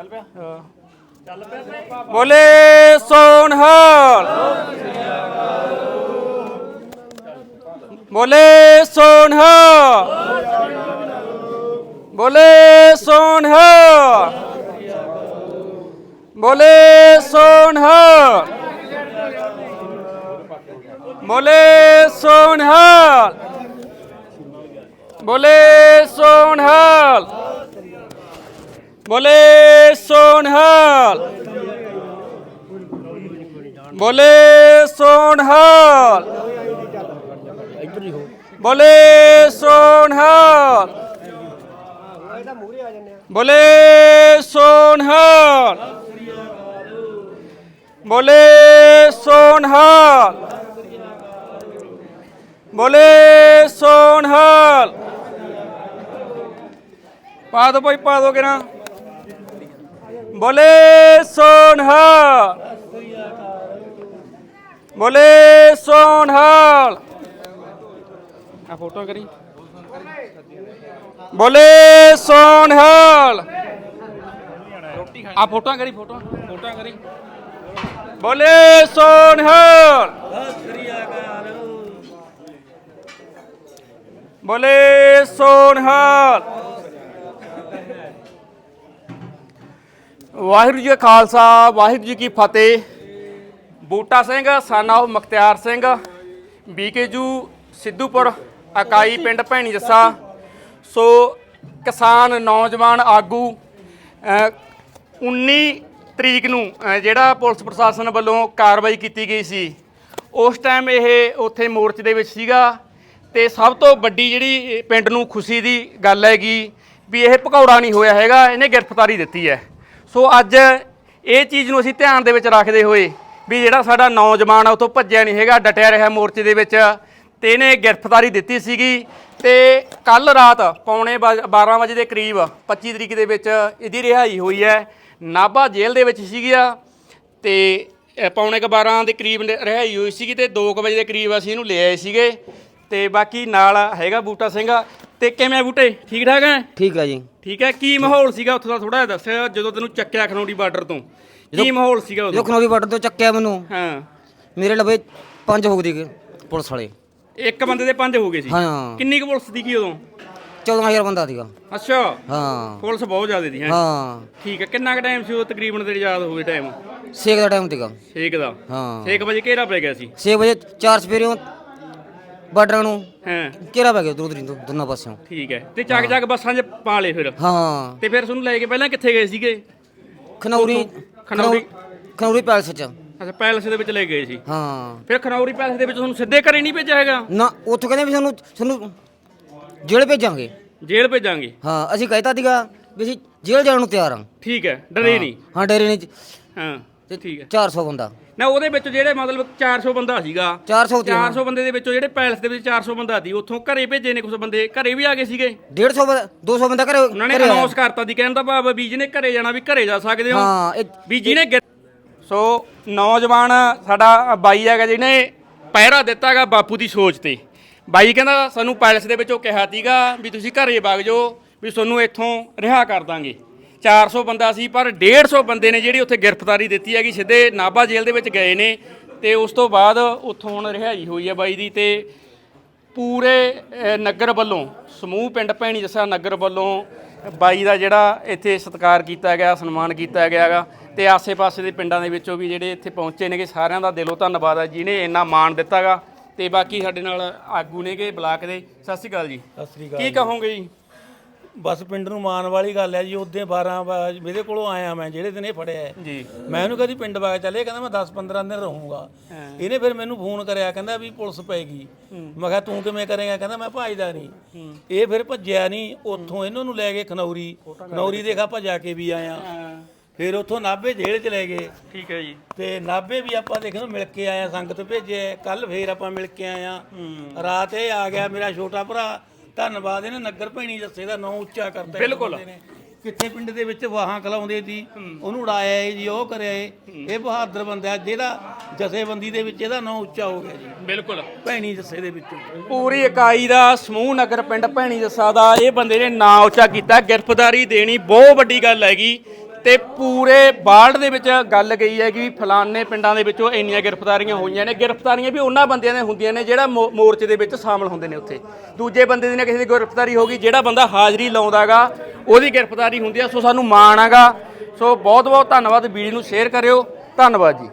ਚੱਲ ਪਿਆ? ਚੱਲ ਪਿਆ ਬੋਲੇ ਸੋਨਹਾਲ ਬੋਲੇ ਸੋਨਹਾਲ ਬੋਲੇ ਸੋਨਹਾਲ ਬੋਲੇ ਸੋਨਹਾਲ ਬੋਲੇ ਸੋਨਹਾਲ ਬੋਲੇ ਸੋਨਹਾਲ ਬੋਲੇ ਸੋਨਹਾਲ। ਬੋਲੇ ਸੋਨਹਾਲ। ਬੋਲੇ ਸੋਨਹਾਲ। ਬੋਲੇ ਸੋਨਹਾਲ। ਬੋਲੇ ਸੋਨਹਾਲ। ਬੋਲੇ ਸੋਨਹਾਲ। ਪਾ ਦੋ ਭਾਈ, ਪਾ ਦੋ ਕਿਰਾ ਬੋਲੇ ਸੋਨਹਾਲ ਬੋਲੇ ਸੋਨਹਾਲ ਆ ਫੋਟੋ ਕਰੀ। ਬੋਲੇ ਸੋਨਹਾਲ ਆ ਫੋਟੋ ਕਰੀ ਫੋਟੋ ਫੋਟੋ ਕਰੀ। ਬੋਲੇ ਸੋਨਹਾਲ ਬੋਲੇ ਸੋਨਹਾਲ ਵਾਹਿਗੁਰੂ ਜੀ ਕਾ ਖਾਲਸਾ ਵਾਹਿਗੁਰੂ ਜੀ ਕੀ ਫਤਿਹ। ਬੂਟਾ ਸਿੰਘ ਸਨ of ਮਖਤਿਆਰ ਸਿੰਘ ਬੀਕੇਜੂ ਸਿੱਧੂਪੁਰ ਇਕਾਈ ਪਿੰਡ ਭੈਣੀ ਜੱਸਾ। ਸੋ ਕਿਸਾਨ ਨੌਜਵਾਨ ਆਗੂ ਅ, 19 ਤਰੀਕ ਨੂੰ ਜਿਹੜਾ ਪੁਲਿਸ ਪ੍ਰਸ਼ਾਸਨ ਵੱਲੋਂ ਕਾਰਵਾਈ ਕੀਤੀ ਗਈ ਸੀ ਉਸ ਟਾਈਮ ਇਹ ਉੱਥੇ ਮੋਰਚੇ ਦੇ ਵਿੱਚ ਸੀਗਾ ਤੇ ਸਭ ਤੋਂ ਵੱਡੀ ਜਿਹੜੀ ਪਿੰਡ ਨੂੰ ਖੁਸ਼ੀ ਦੀ ਗੱਲ ਹੈਗੀ ਵੀ ਇਹ ਭਕੌੜਾ ਨਹੀਂ ਹੋਇਆ ਹੈਗਾ ਇਹਨੇ ਗ੍ਰਿਫਤਾਰੀ ਦਿੱਤੀ ਹੈ। ਸੋ ਅੱਜ ਇਹ ਚੀਜ਼ ਨੂੰ ਅਸੀਂ ਧਿਆਨ ਦੇ ਵਿੱਚ ਰੱਖਦੇ ਹੋਏ ਵੀ ਜਿਹੜਾ ਸਾਡਾ ਨੌਜਵਾਨ ਆ, ਉਥੋਂ ਭੱਜਿਆ ਨਹੀਂ ਹੈਗਾ, ਡਟਿਆ ਰਿਹਾ ਮੋਰਚੇ ਦੇ ਵਿੱਚ ਤੇ ਇਹਨੇ ਗ੍ਰਿਫਤਾਰੀ ਦਿੱਤੀ ਸੀਗੀ ਤੇ ਕੱਲ ਰਾਤ ਪੌਣੇ ਬਾ- 12 ਵਜੇ ਦੇ ਕਰੀਬ 25 ਤਰੀਕ ਦੇ ਵਿੱਚ ਇਹਦੀ ਰਿਹਾਈ ਹੋਈ ਹੈ। ਨਾਭਾ ਜੇਲ੍ਹ ਦੇ ਵਿੱਚ ਸੀਗੀ ਆ ਤੇ ਪੌਣੇ ਕੁ 12 ਦੇ ਕਰੀਬ ਰਿਹਾਈ ਹੋਈ ਸੀਗੀ ਤੇ 2 ਵਜੇ ਦੇ ਕਰੀਬ ਅਸੀਂ ਇਹਨੂੰ ਲੈ ਆਏ ਸੀਗੇ ਤੇ ਬਾਕੀ ਨਾਲ ਹੈਗਾ ਬੂਟਾ ਸਿੰਘ। ਤੇ ਕਿਵੇਂ ਬੂਟੇ? ਠੀਕ ਠਾਕ ਹੈ? ਠੀਕ ਹੈ ਜੀ। ਠੀਕ ਹੈ ਕੀ ਮਾਹੌਲ ਸੀਗਾ ਉੱਥੋਂ ਦਾ ਥੋੜਾ ਜਿਹਾ ਦੱਸਿਆ ਜਦੋਂ ਤੈਨੂੰ ਚੱਕਿਆ ਖਨੌਰੀ ਬਾਰਡਰ ਤੋਂ? ਕੀ ਮਾਹੌਲ ਸੀਗਾ ਉਦੋਂ? ਖਨੌਰੀ ਬਾਰਡਰ ਤੋਂ ਚੱਕਿਆ ਮੈਨੂੰ ਹਾਂ। ਮੇਰੇ ਲਵੇ ਪੰਜ ਹੋ ਗਏ ਪੁਲਿਸ ਵਾਲੇ। ਇੱਕ ਬੰਦੇ ਦੇ ਪੰਜ ਹੋ ਗਏ ਸੀ? ਹਾਂ। ਕਿੰਨੀ ਕੁ ਪੁਲਿਸ ਦੀ ਕੀ ਉਦੋਂ 14000 ਬੰਦਾ ਸੀਗਾ। ਅੱਛਾ। ਹਾਂ। ਪੁਲਿਸ ਬਹੁਤ ਜ਼ਿਆਦਾ ਦੀ ਹੈ? ਹਾਂ। ਠੀਕ ਹੈ ਕਿੰਨਾ ਕੁ ਟਾਈਮ ਸੀ ਉਹ ਤਕਰੀਬਨ ਤੇਰੀ ਯਾਦ ਹੋਵੇ ਟਾਈਮ ਛੇ ਕੁ ਦਾ ਟਾਈਮ ਸੀਗਾ। 6 ਦਾ। ਹਾਂ। 6 ਵਜੇ ਘੇਰਾ ਪੈ ਗਿਆ ਸੀ? 6 ਵਜੇ ਚਾਰ ਸਵੇਰਿਓਂ ਬਾਰਡਰਾਂ ਨੂੰ ਹਾਂ। ਘੇਰਾ ਪੈ ਗਿਆ ਦੂਰ ਦੋਨਾਂ ਪਾਸਿਓਂ। ਠੀਕ ਹੈ। ਤੇ ਚੱਕ ਚੱਕ ਬੱਸਾਂ 'ਚ ਪਾ ਲਏ ਫਿਰ। ਹਾਂ। ਤੇ ਫਿਰ ਤੁਹਾਨੂੰ ਲੈ ਕੇ ਪਹਿਲਾਂ ਕਿੱਥੇ ਗਏ ਸੀਗੇ? ਖਨੌਰੀ ਖਨੌਰੀ- ਖਨੌਰੀ ਪੈਲਸ ਚ। ਅੱਛਾ ਪੈਲਸ ਦੇ ਵਿੱਚ ਲੈ ਗਏ ਸੀ। ਹਾਂ। ਫਿਰ ਖਨੌਰੀ ਪੈਲਸ ਦੇ ਵਿੱਚ ਤੁਹਾਨੂੰ ਸਿੱਧੇ ਘਰੇ ਨਹੀਂ ਭੇਜਿਆ ਹੈਗਾ? ਨਾ ਉੱਥੋਂ ਕਹਿੰਦੇ ਵੀ ਸਾਨੂੰ ਸਾਨੂੰ ਜੇਲ੍ਹ ਭੇਜਾਂਗੇ। ਜੇਲ੍ਹ ਭੇਜਾਂਗੇ? ਹਾਂ ਅਸੀਂ ਕਹਿਤਾ ਸੀਗਾ ਵੀ ਅਸੀਂ ਜੇਲ੍ਹ ਜਾਣ ਨੂੰ ਤਿਆਰ ਹਾਂ। ਠੀਕ ਹੈ ਡਰੇ ਨਹੀਂ। ਹਾਂ ਡਰੇ ਨਹੀਂ। ਹਾਂ। ਤੇ ਠੀਕ ਹੈ। 400 ਬੰਦਾ। ਨਾ ਉਹਦੇ ਵਿੱਚ ਜਿਹੜੇ ਮਤਲਬ 400 ਬੰਦਾ ਸੀਗਾ 400 ਤੇ 400 ਬੰਦੇ। ਦੇ ਵਿੱਚੋਂ ਜਿਹੜੇ ਪੈਲਸ ਦੇ ਵਿੱਚ 400 ਬੰਦਾ ਸੀ ਉੱਥੋਂ ਘਰੇ ਭੇਜੇ ਨੇ ਕੁਝ ਬੰਦੇ ਘਰੇ ਵੀ ਆ ਗਏ ਸੀਗੇ। 150 ਬੰਦਾ 200 ਬੰਦਾ ਘਰੇ ਉਹਨਾਂ ਨੇ। ਅਨਾਉਂਸ ਕਰਤਾ ਦੀ ਕਹਿਣ ਦਾ ਭਾਵ ਵੀ ਜਿਹਨੇ ਘਰੇ ਜਾਣਾ ਵੀ ਘਰੇ ਜਾ ਸਕਦੇ ਹੋ। ਹਾਂ ਵੀ ਜਿਹਨੇ ਸੋ ਨੌਜਵਾਨ ਸਾਡਾ ਬਾਈ ਹੈਗਾ ਜਿਹਨੇ ਪਹਿਰਾ ਦਿੱਤਾਗਾ ਬਾਪੂ ਦੀ ਸੋਚ ਤੇ। ਬਾਈ ਕਹਿੰਦਾ ਸਾਨੂੰ ਪੈਲਸ ਦੇ ਵਿੱਚੋਂ ਕਿਹਾ ਸੀਗਾ ਵੀ ਤੁਸੀਂ ਘਰੇ ਵਗ ਜਾਓ ਵੀ ਤੁਹਾਨੂੰ ਇੱਥੋਂ ਰਿਹਾ ਕਰ ਦਾਂਗੇ। 400 ਬੰਦਾ ਸੀ ਪਰ 150 ਬੰਦੇ ਨੇ ਜਿਹੜੀ ਉੱਥੇ ਗ੍ਰਿਫਤਾਰੀ ਦਿੱਤੀ ਹੈਗੀ ਸਿੱਧੇ ਨਾਭਾ ਜੇਲ੍ਹ ਦੇ ਵਿੱਚ ਗਏ ਨੇ ਤੇ ਉਸ ਤੋਂ ਬਾਅਦ ਉੱਥੋਂ ਹੁਣ ਰਿਹਾਈ ਹੋਈ ਹੈ ਬਾਈ ਦੀ ਤੇ ਪੂਰੇ ਨਗਰ ਵੱਲੋਂ ਸਮੂਹ ਪਿੰਡ ਭੈਣੀ ਜੱਸਾ ਨਗਰ ਵੱਲੋਂ ਬਾਈ ਦਾ ਜਿਹੜਾ ਇੱਥੇ ਸਤਿਕਾਰ ਕੀਤਾ ਗਿਆ ਸਨਮਾਨ ਕੀਤਾ ਗਿਆਗਾ ਤੇ ਆਸੇ-ਪਾਸੇ ਦੇ ਪਿੰਡਾਂ ਦੇ ਵਿੱਚੋਂ ਵੀ ਜਿਹੜੇ ਇੱਥੇ ਪਹੁੰਚੇ ਨੇਗੇ ਸਾਰਿਆਂ ਦਾ ਦਿਲੋਂ ਧੰਨਵਾਦ ਹੈ ਜਿਨੇ ਇੰਨਾ ਮਾਣ ਦਿੱਤਾਗਾ ਤੇ ਬਾਕੀ ਸਾਡੇ ਨਾਲ ਆਗੂ ਨੇਗੇ ਬਲਾਕ ਦੇ। ਸਤਿ ਸ਼੍ਰੀ ਅਕਾਲ ਜੀ। ਸਤਿ ਸ੍ਰੀ ਅਕਾਲ ਕੀ ਕਹੋਗੇ ਜੀ? ਬਸ ਪਿੰਡ ਨੂੰ ਮਾਣ ਵਾਲੀ ਗੱਲ ਹੈ ਜੀ ਉਹਦੇ 12 ਵਜੇ ਮੇਰੇ ਕੋਲੋਂ ਆਇਆ ਮੈਂ ਜਿਹੜੇ ਦਿਨ ਇਹ ਫੜਿਆ। ਜੀ। ਮੈਂ ਉਹਨੂੰ ਕਦੀ ਪਿੰਡ ਬਾਗ ਚੱਲੇ ਕਹਿੰਦਾ ਮੈਂ 10 15 ਦਿਨ ਰਹੂੰਗਾ। ਇਹਨੇ ਫਿਰ ਮੈਨੂੰ ਫੋਨ ਕਰਿਆ ਕਹਿੰਦਾ ਵੀ ਪੁਲਿਸ ਪੈਗੀ ਮੈਂ ਕਿਹਾ ਤੂੰ ਕਿਵੇਂ ਕਰੇਗਾ? ਕਹਿੰਦਾ ਮੈਂ ਭਾਜਦਾ ਨਹੀਂ। ਇਹ ਫਿਰ ਭੱਜਿਆ ਨਹੀਂ ਉੱਥੋਂ ਇਹਨਾਂ ਨੂੰ ਲੈ ਗਏ ਖਨੌਰੀ। ਖਨੌਰੀ ਦੇਖਾ ਭਜਾ ਕੇ ਵੀ ਆਇਆ। ਫਿਰ ਉੱਥੋਂ ਨਾਭੇ ਜੇਲ੍ਹ ਚ ਲੈ ਗਏ। ਠੀਕ ਹੈ ਜੀ। ਤੇ ਨਾਭੇ ਵੀ ਆਪਾਂ ਦੇਖ ਮਿਲ ਕੇ ਆਇਆ ਸੰਗਤ ਭੇਜੇ ਕੱਲ ਫੇਰ ਆਪਾਂ ਮਿਲ ਕੇ ਆਇਆ। ਰਾਤ ਇਹ ਆ ਗਿਆ ਮੇਰਾ ਛੋਟਾ ਭਰਾ। ਧੰਨਵਾਦ ਇਹਨੇ ਨਗਰ ਭੈਣੀ ਜੱਸੇ ਦਾ ਨਾਂ ਉੱਚਾ ਕਰਤਾ ਬਿਲਕੁਲ। ਨੇ। ਕਿੱਥੇ ਪਿੰਡ ਦੇ ਵਿੱਚ ਵਾਹਾਂ ਕਲਾਉਂਦੇ ਸੀ ਉਹਨੂੰ ਉਡਾਇਆ ਏ ਜੀ ਉਹ ਕਰਿਆ ਏ ਇਹ ਬਹਾਦਰ ਬੰਦਾ ਜਿਹੜਾ ਜਥੇਬੰਦੀ ਦੇ ਵਿੱਚ ਇਹਦਾ ਨਾਂ ਉੱਚਾ ਹੋ ਗਿਆ ਜੀ। ਬਿਲਕੁਲ। ਭੈਣੀ ਜੱਸੇ ਦੇ ਵਿੱਚੋਂ। ਪੂਰੀ ਇਕਾਈ ਦਾ ਸਮੂਹ ਨਗਰ ਪਿੰਡ ਭੈਣੀ ਜੱਸਾ ਦਾ ਇਹ ਬੰਦੇ ਨੇ ਨਾਂ ਉੱਚਾ ਕੀਤਾ ਗ੍ਰਿਫਤਾਰੀ ਦੇਣੀ ਬਹੁਤ ਵੱਡੀ ਗੱਲ ਹੈਗੀ। ਤੇ ਪੂਰੇ ਵਰਲਡ ਦੇ ਵਿੱਚ ਗੱਲ ਗਈ ਹੈ ਕਿ ਫਲਾਨੇ ਪਿੰਡਾਂ ਦੇ ਵਿੱਚੋਂ ਇੰਨੀਆਂ ਗ੍ਰਿਫਤਾਰੀਆਂ ਹੋਈਆਂ ਨੇ। ਗ੍ਰਿਫਤਾਰੀਆਂ ਵੀ ਉਹਨਾਂ ਬੰਦਿਆਂ ਦੀਆਂ ਹੁੰਦੀਆਂ ਨੇ ਜਿਹੜਾ ਮੋ- ਮੋਰਚੇ ਦੇ ਵਿੱਚ ਸ਼ਾਮਲ ਹੁੰਦੇ ਨੇ ਉੱਥੇ। ਦੂਜੇ ਬੰਦੇ ਦੀ ਨਾ ਕਿਸੇ ਦੀ ਗ੍ਰਿਫਤਾਰੀ ਹੋ ਗਈ, ਜਿਹੜਾ ਬੰਦਾ ਹਾਜ਼ਰੀ ਲਾਉਂਦਾਗਾ, ਉਹਦੀ ਗ੍ਰਿਫਤਾਰੀ ਹੁੰਦੀ ਆ। ਸੋ ਸਾਨੂੰ ਮਾਣ ਹੈਗਾ ਸੋ ਬਹੁਤ ਬਹੁਤ ਧੰਨਵਾਦ। ਵੀਡੀਓ ਨੂੰ ਸ਼ੇਅਰ ਕਰਿਓ। ਧੰਨਵਾਦ ਜੀ।